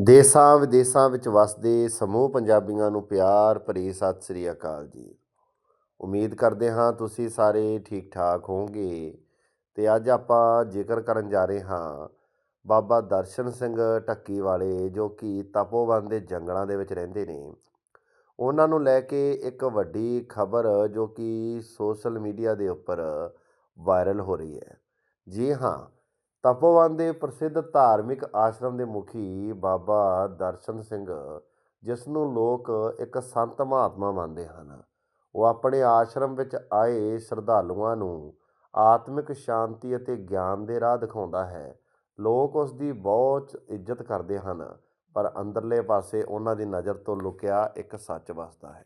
ਦੇਸਾਂ ਵਿਦੇਸਾਂ ਵਿੱਚ ਵਸਦੇ ਸਮੂਹ ਪੰਜਾਬੀਆਂ ਨੂੰ ਪਿਆਰ ਭਰੀ ਸਤਿ ਸ੍ਰੀ ਅਕਾਲ ਜੀ। ਉਮੀਦ ਕਰਦੇ ਹਾਂ ਤੁਸੀਂ ਸਾਰੇ ਠੀਕ ਠਾਕ ਹੋਵੋਗੇ। ਤੇ ਅੱਜ ਆਪਾਂ ਜ਼ਿਕਰ ਕਰਨ ਜਾ ਰਹੇ ਹਾਂ ਬਾਬਾ ਦਰਸ਼ਨ ਸਿੰਘ ਢੱਕੀ ਵਾਲੇ, ਜੋ ਕਿ ਤਪੋਵਨ ਦੇ ਜੰਗਲਾਂ ਦੇ ਵਿੱਚ ਰਹਿੰਦੇ ਨੇ। ਉਹਨਾਂ ਨੂੰ ਲੈ ਕੇ ਇੱਕ ਵੱਡੀ ਖਬਰ ਜੋ ਕਿ ਸੋਸ਼ਲ ਮੀਡੀਆ ਦੇ ਉੱਪਰ ਵਾਇਰਲ ਹੋ ਰਹੀ ਹੈ। ਜੀ ਹਾਂ ਤਪੋਵਨ ਦੇ ਪ੍ਰਸਿੱਧ ਧਾਰਮਿਕ ਆਸ਼ਰਮ ਦੇ ਮੁਖੀ ਬਾਬਾ ਦਰਸ਼ਨ ਸਿੰਘ ਜਿਸ ਨੂੰ ਲੋਕ ਇੱਕ ਸੰਤ ਮਹਾਤਮਾ ਮੰਨਦੇ ਹਨ। ਉਹ ਆਪਣੇ ਆਸ਼ਰਮ ਵਿੱਚ ਆਏ ਸ਼ਰਧਾਲੂਆਂ ਨੂੰ ਆਤਮਿਕ ਸ਼ਾਂਤੀ ਅਤੇ ਗਿਆਨ ਦੇ ਰਾਹ ਦਿਖਾਉਂਦਾ ਹੈ। ਲੋਕ ਉਸ ਦੀ ਬਹੁਤ ਇੱਜ਼ਤ ਕਰਦੇ ਹਨ, ਪਰ ਅੰਦਰਲੇ ਪਾਸੇ ਉਹਨਾਂ ਦੀ ਨਜ਼ਰ ਤੋਂ ਲੁਕਿਆ ਇੱਕ ਸੱਚ ਵਸਦਾ ਹੈ।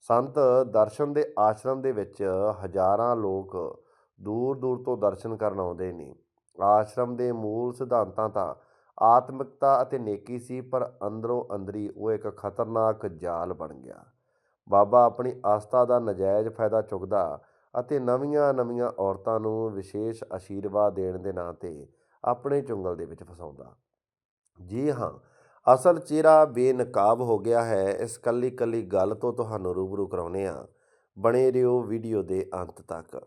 ਸੰਤ ਦਰਸ਼ਨ ਦੇ ਆਸ਼ਰਮ ਦੇ ਵਿੱਚ ਹਜ਼ਾਰਾਂ ਲੋਕ ਦੂਰ ਦੂਰ ਤੋਂ ਦਰਸ਼ਨ ਕਰਨ ਆਉਂਦੇ ਨੇ। ਆਸ਼ਰਮ ਦੇ ਮੂਲ ਸਿਧਾਂਤਾਂ ਤਾਂ ਆਤਮਿਕਤਾ ਅਤੇ ਨੇਕੀ ਸੀ, ਪਰ ਅੰਦਰੋਂ ਅੰਦਰੀ ਉਹ ਇੱਕ ਖਤਰਨਾਕ ਜਾਲ ਬਣ ਗਿਆ। ਬਾਬਾ ਆਪਣੀ ਆਸਥਾ ਦਾ ਨਜਾਇਜ਼ ਫਾਇਦਾ ਚੁੱਕਦਾ ਅਤੇ ਨਵੀਆਂ-ਨਵੀਆਂ ਔਰਤਾਂ ਨੂੰ ਵਿਸ਼ੇਸ਼ ਆਸ਼ੀਰਵਾਦ ਦੇਣ ਦੇ ਨਾਂ ਤੇ ਆਪਣੇ ਚੁੰਗਲ ਦੇ ਵਿੱਚ ਫਸਾਉਂਦਾ। ਜੀ ਹਾਂ, ਅਸਲ ਚਿਹਰਾ ਬੇਨਕਾਬ ਹੋ ਗਿਆ ਹੈ, ਇਸ ਕੱਲੀ ਕੱਲੀ ਗੱਲ ਤੋਂ ਤੁਹਾਨੂੰ ਰੂਬਰੂ ਕਰਾਉਨੇ ਆ ਬਣੇ ਰਹੋ ਵੀਡੀਓ ਦੇ ਅੰਤ ਤੱਕ।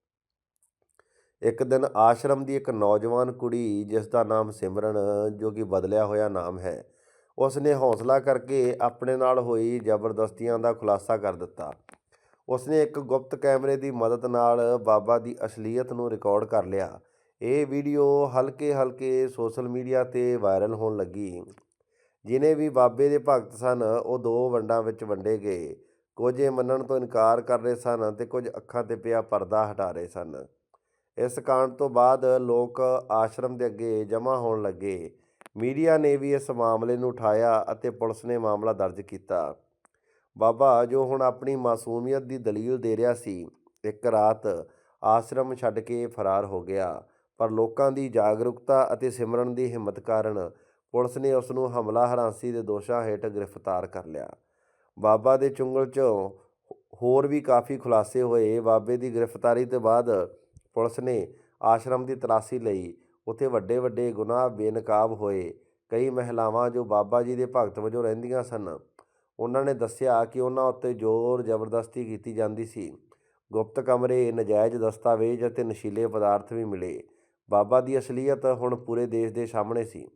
ਇੱਕ ਦਿਨ ਆਸ਼ਰਮ ਦੀ ਇੱਕ ਨੌਜਵਾਨ ਕੁੜੀ, ਜਿਸ ਦਾ ਨਾਮ ਸਿਮਰਨ, ਜੋ ਕਿ ਬਦਲਿਆ ਹੋਇਆ ਨਾਮ ਹੈ ਉਸ ਨੇ ਹੌਸਲਾ ਕਰਕੇ ਆਪਣੇ ਨਾਲ ਹੋਈ ਜ਼ਬਰਦਸਤੀਆਂ ਦਾ ਖੁਲਾਸਾ ਕਰ ਦਿੱਤਾ। ਉਸ ਨੇ ਇੱਕ ਗੁਪਤ ਕੈਮਰੇ ਦੀ ਮਦਦ ਨਾਲ ਬਾਬਾ ਦੀ ਅਸਲੀਅਤ ਨੂੰ ਰਿਕਾਰਡ ਕਰ ਲਿਆ। ਇਹ ਵੀਡੀਓ ਹਲਕੇ ਹਲਕੇ ਸੋਸ਼ਲ ਮੀਡੀਆ ਤੇ ਵਾਇਰਲ ਹੋਣ ਲੱਗੀ। ਜਿਨੇ ਵੀ ਬਾਬੇ ਦੇ ਭਗਤ ਸਨ, ਉਹ ਦੋ ਵੰਡਾਂ ਵਿੱਚ ਵੰਡੇ ਗਏ। ਕੁਝ ਇਹ ਮੰਨਣ ਤੋਂ ਇਨਕਾਰ ਕਰ ਰਹੇ ਸਨ ਤੇ ਕੁਝ ਅੱਖਾਂ ਤੇ ਪਿਆ ਪਰਦਾ ਹਟਾ ਰਹੇ ਸਨ। ਇਸ ਕਾਂਡ ਤੋਂ ਬਾਅਦ ਲੋਕ ਆਸ਼ਰਮ ਦੇ ਅੱਗੇ ਜਮ੍ਹਾਂ ਹੋਣ ਲੱਗੇ। ਮੀਡੀਆ ਨੇ ਵੀ ਇਸ ਮਾਮਲੇ ਨੂੰ ਉਠਾਇਆ ਅਤੇ ਪੁਲਿਸ ਨੇ ਮਾਮਲਾ ਦਰਜ ਕੀਤਾ। ਬਾਬਾ, ਜੋ ਹੁਣ ਆਪਣੀ ਮਾਸੂਮੀਅਤ ਦੀ ਦਲੀਲ ਦੇ ਰਿਹਾ ਸੀ, ਇੱਕ ਰਾਤ ਆਸ਼ਰਮ ਛੱਡ ਕੇ ਫਰਾਰ ਹੋ ਗਿਆ। ਪਰ ਲੋਕਾਂ ਦੀ ਜਾਗਰੂਕਤਾ ਅਤੇ ਸਿਮਰਨ ਦੀ ਹਿੰਮਤ ਕਾਰਨ ਪੁਲਿਸ ਨੇ ਉਸ ਨੂੰ ਹਮਲਾ ਹਰਾਂਸੀ ਦੇ ਦੋਸ਼ਾਂ ਹੇਠ ਗ੍ਰਿਫਤਾਰ ਕਰ ਲਿਆ। ਬਾਬਾ ਦੇ ਚੁੰਗਲ 'ਚੋਂ ਹੋਰ ਵੀ ਕਾਫੀ ਖੁਲਾਸੇ ਹੋਏ। ਬਾਬੇ ਦੀ ਗ੍ਰਿਫਤਾਰੀ ਤੋਂ ਬਾਅਦ ਪੁਲਿਸ ਨੇ ਆਸ਼ਰਮ ਦੀ ਤਲਾਸ਼ੀ ਲਈ ਉੱਥੇ ਵੱਡੇ ਵੱਡੇ ਗੁਨਾਹ ਬੇਨਕਾਬ ਹੋਏ। ਕਈ ਮਹਿਲਾਵਾਂ ਜੋ ਬਾਬਾ ਜੀ ਦੇ ਭਗਤ ਵਜੋਂ ਰਹਿੰਦੀਆਂ ਸਨ, ਉਹਨਾਂ ਨੇ ਦੱਸਿਆ ਕਿ ਉਹਨਾਂ ਉੱਤੇ ਜ਼ੋਰ ਜ਼ਬਰਦਸਤੀ ਕੀਤੀ ਜਾਂਦੀ ਸੀ। ਗੁਪਤ ਕਮਰੇ, ਨਜਾਇਜ਼ ਦਸਤਾਵੇਜ਼ ਅਤੇ ਨਸ਼ੀਲੇ ਪਦਾਰਥ ਵੀ ਮਿਲੇ। ਬਾਬਾ ਦੀ ਅਸਲੀਅਤ ਹੁਣ ਪੂਰੇ ਦੇਸ਼ ਦੇ ਸਾਹਮਣੇ ਸੀ।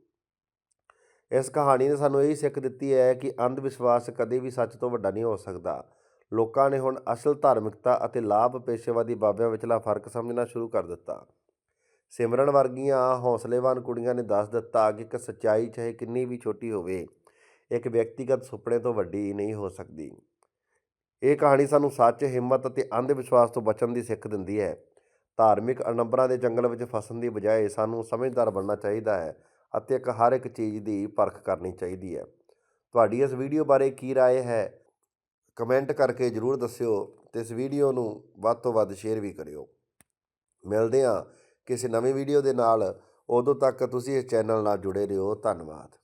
ਇਸ ਕਹਾਣੀ ਨੇ ਸਾਨੂੰ ਇਹ ਸਿੱਖ ਦਿੱਤੀ ਹੈ ਕਿ ਅੰਧ ਵਿਸ਼ਵਾਸ ਕਦੇ ਵੀ ਸੱਚ ਤੋਂ ਵੱਡਾ ਨਹੀਂ ਹੋ ਸਕਦਾ। ਲੋਕਾਂ ਨੇ ਹੁਣ ਅਸਲ ਧਾਰਮਿਕਤਾ ਅਤੇ ਲਾਭ ਪੇਸ਼ੇਵਾਦੀ ਬਾਬਿਆਂ ਵਿਚਲਾ ਫਰਕ ਸਮਝਣਾ ਸ਼ੁਰੂ ਕਰ ਦਿੱਤਾ ਸਿਮਰਨ ਵਰਗੀਆਂ ਹੌਸਲੇਵਾਨ ਕੁੜੀਆਂ ਨੇ ਦੱਸ ਦਿੱਤਾ ਕਿ ਇੱਕ ਸੱਚਾਈ ਚਾਹੇ ਕਿੰਨੀ ਵੀ ਛੋਟੀ ਹੋਵੇ ਇੱਕ ਵਿਅਕਤੀਗਤ ਸੁਪਨੇ ਤੋਂ ਵੱਡੀ ਨਹੀਂ ਹੋ ਸਕਦੀ ਇਹ ਕਹਾਣੀ ਸਾਨੂੰ ਸੱਚ ਹਿੰਮਤ ਅਤੇ ਅੰਧ ਵਿਸ਼ਵਾਸ ਤੋਂ ਬਚਣ ਦੀ ਸਿੱਖ ਦਿੰਦੀ ਹੈ ਧਾਰਮਿਕ ਅਡੰਬਰਾਂ ਦੇ ਜੰਗਲ ਵਿੱਚ ਫਸਣ ਦੀ ਬਜਾਏ ਸਾਨੂੰ ਸਮਝਦਾਰ ਬਣਨਾ ਚਾਹੀਦਾ ਹੈ ਅਤੇ ਇੱਕ ਹਰ ਇੱਕ ਚੀਜ਼ ਦੀ ਪਰਖ ਕਰਨੀ ਚਾਹੀਦੀ ਹੈ ਤੁਹਾਡੀ ਇਸ ਵੀਡੀਓ ਬਾਰੇ ਕੀ رائے ਹੈ ਕਮੈਂਟ ਕਰਕੇ ਜਰੂਰ ਦੱਸਿਓ ਤੇ ਇਸ ਵੀਡੀਓ ਨੂੰ ਵੱਧ ਤੋਂ ਵੱਧ ਸ਼ੇਅਰ ਵੀ ਕਰਿਓ। ਮਿਲਦੇ ਹਾਂ ਕਿਸੇ ਨਵੀਂ ਵੀਡੀਓ ਦੇ ਨਾਲ। ਉਦੋਂ ਤੱਕ ਤੁਸੀਂ ਇਸ ਚੈਨਲ ਨਾਲ ਜੁੜੇ ਰਹੋ। ਧੰਨਵਾਦ।